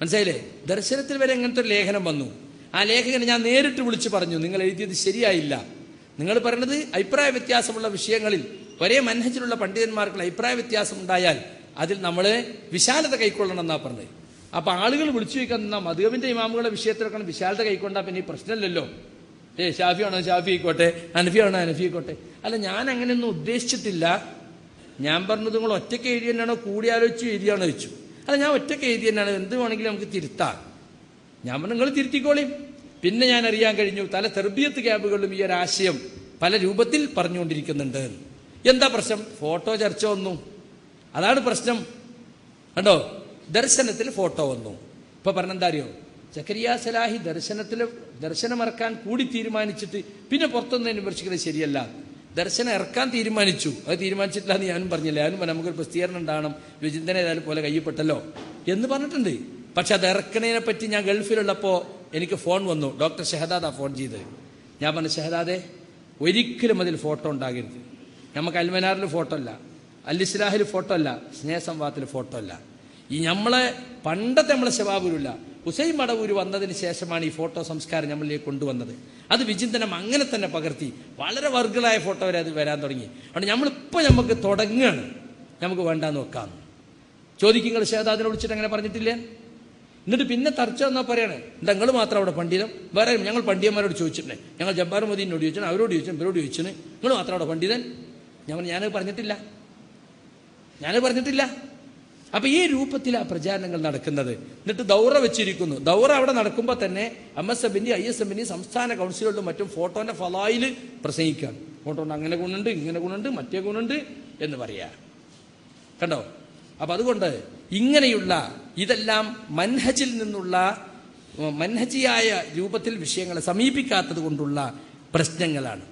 മനസ്സിലായില്ലേ? ദർശനത്തിൽ വരെ ഇങ്ങനത്തെ ഒരു ലേഖനം വന്നു. ആ ലേഖകനെ ഞാൻ നേരിട്ട് വിളിച്ച് പറഞ്ഞു നിങ്ങൾ എഴുതിയത് ശരിയായില്ല. നിങ്ങൾ പറയുന്നത് അഭിപ്രായ വ്യത്യാസമുള്ള വിഷയങ്ങളിൽ ഒരേ മനഹജിലുള്ള പണ്ഡിതന്മാർക്കുള്ള അഭിപ്രായ വ്യത്യാസം ഉണ്ടായാൽ അതിൽ നമ്മൾ വിശാലത കൈക്കൊള്ളണം എന്നാ പറഞ്ഞത്. അപ്പൊ ആളുകൾ വിളിച്ചു ചോദിക്കുന്ന മധുവിന്റെ ഇമാമുകളുടെ വിഷയത്തിലൊക്കെ വിശാലത കൈക്കൊണ്ടാ പിന്നെ ഈ പ്രശ്നമില്ലല്ലോ. ഏ ഷാഫി ആണോ ഷാഫി ആയിക്കോട്ടെ. അനഫി ആണോ അനഫി ആയിക്കോട്ടെ. അല്ല ഞാൻ അങ്ങനെയൊന്നും ഉദ്ദേശിച്ചിട്ടില്ല. ഞാൻ പറഞ്ഞത് നിങ്ങൾ ഒറ്റയ്ക്ക് എഴുതിയാണോ കൂടി ആലോചിച്ചു എഴുതിയാണോ ചോദിച്ചു. അല്ല ഞാൻ ഒറ്റയ്ക്ക് എഴുതി തന്നെയാണ് എന്ത് വേണമെങ്കിലും നമുക്ക് തിരുത്താം. ഞാൻ നിങ്ങൾ തിരുത്തിക്കോളിയും പിന്നെ ഞാൻ അറിയാൻ കഴിഞ്ഞു പല തെർബിയത്ത് ക്യാബുകളിലും ഈ ഒരു ആശയം പല രൂപത്തിൽ പറഞ്ഞുകൊണ്ടിരിക്കുന്നുണ്ട്. എന്താ പ്രശ്നം? ഫോട്ടോ ചർച്ച വന്നു. അതാണ് പ്രശ്നം. കണ്ടോ? ദർശനത്തിൽ ഫോട്ടോ വന്നു. ഇപ്പൊ പറഞ്ഞെന്താ അറിയോ? ചക്കരിയ സലാഹി ദർശനത്തിൽ ദർശനം ഇറക്കാൻ കൂടി തീരുമാനിച്ചിട്ട് പിന്നെ പുറത്തുനിന്ന് വിമർശിക്കുന്നത് ശരിയല്ല. ദർശനം ഇറക്കാൻ തീരുമാനിച്ചു. അത് തീരുമാനിച്ചിട്ടില്ല എന്ന് ഞാനും പറഞ്ഞില്ല. ഞാനും നമുക്കൊരു പ്രസിദ്ധീകരണം ഉണ്ടാകണം. വിചിന്തന ഏതായാലും പോലെ കയ്യപ്പെട്ടല്ലോ എന്ന് പറഞ്ഞിട്ടുണ്ട്. പക്ഷെ അത് ഇറക്കണതിനെ പറ്റി ഞാൻ ഗൾഫിലുള്ളപ്പോൾ എനിക്ക് ഫോൺ വന്നു. ഡോക്ടർ ഷഹദാദ ഫോൺ ചെയ്ത്. ഞാൻ പറഞ്ഞു ഷഹദാദെ ഒരിക്കലും അതിൽ ഫോട്ടോ ഉണ്ടാകരുത്. നമുക്ക് അൽമനാറിൽ ഫോട്ടോ അല്ല അല്ലിസ്ലാഹിൽ ഫോട്ടോ അല്ല സ്നേഹസംവാദത്തിൽ ഫോട്ടോ അല്ല. ഈ നമ്മളെ പണ്ടത്തെ നമ്മളെ ശവാപൂരില്ല ഹുസൈൻ മടവൂര് വന്നതിന് ശേഷമാണ് ഈ ഫോട്ടോ സംസ്കാരം നമ്മളിലേക്ക് കൊണ്ടുവന്നത്. അത് വിചിന്തനം അങ്ങനെ തന്നെ പകർത്തി. വളരെ വർഗളായ ഫോട്ടോ വരെ അത് വരാൻ തുടങ്ങി. അതുകൊണ്ട് നമ്മളിപ്പോൾ നമുക്ക് തുടങ്ങുകയാണ് നമുക്ക് വേണ്ടാന്ന് വെക്കാം. ചോദിക്കുങ്ങൾ ശേതാദിനെ വിളിച്ചിട്ട് അങ്ങനെ പറഞ്ഞിട്ടില്ലേ? എന്നിട്ട് പിന്നെ തർച്ച എന്നാ പറയണേ എന്താ നിങ്ങൾ മാത്രം അവിടെ പണ്ഡിതം? വേറെ ഞങ്ങൾ പണ്ഡിയന്മാരോട് ചോദിച്ചിട്ടുണ്ട് ഞങ്ങൾ ജബ്ബാർ മോദീനോട് ചോദിച്ചു അവരോട് ചോദിച്ചു ഇവരോട് ചോദിച്ചു നിങ്ങൾ മാത്രം അവിടെ പണ്ഡിതൻ? ഞാൻ ഞാനത് പറഞ്ഞിട്ടില്ല. ഞാനത് പറഞ്ഞിട്ടില്ല. അപ്പൊ ഈ രൂപത്തിൽ ആ പ്രചാരണങ്ങൾ നടക്കുന്നത്. എന്നിട്ട് ദൗറ വെച്ചിരിക്കുന്നു. ദൗറ അവിടെ നടക്കുമ്പോൾ തന്നെ എം എസ് എഫിന്റെ ഐ എസ് എഫിന്റെ സംസ്ഥാന കൗൺസിലുകളിലും മറ്റും ഫോട്ടോന്റെ ഫലായിൽ പ്രസംഗിക്കുകയാണ് ഫോട്ടോണ്ട് അങ്ങനെ ഗുണുണ്ട് ഇങ്ങനെ ഗുണുണ്ട് മറ്റേ ഗുണുണ്ട് എന്ന് പറയാ. കണ്ടോ? അപ്പൊ അതുകൊണ്ട് ഇങ്ങനെയുള്ള ഇതെല്ലാം മൻഹജിൽ നിന്നുള്ള മൻഹജിയായ രൂപത്തിൽ വിഷയങ്ങളെ സമീപിക്കാത്തത് കൊണ്ടുള്ള പ്രശ്നങ്ങളാണ്.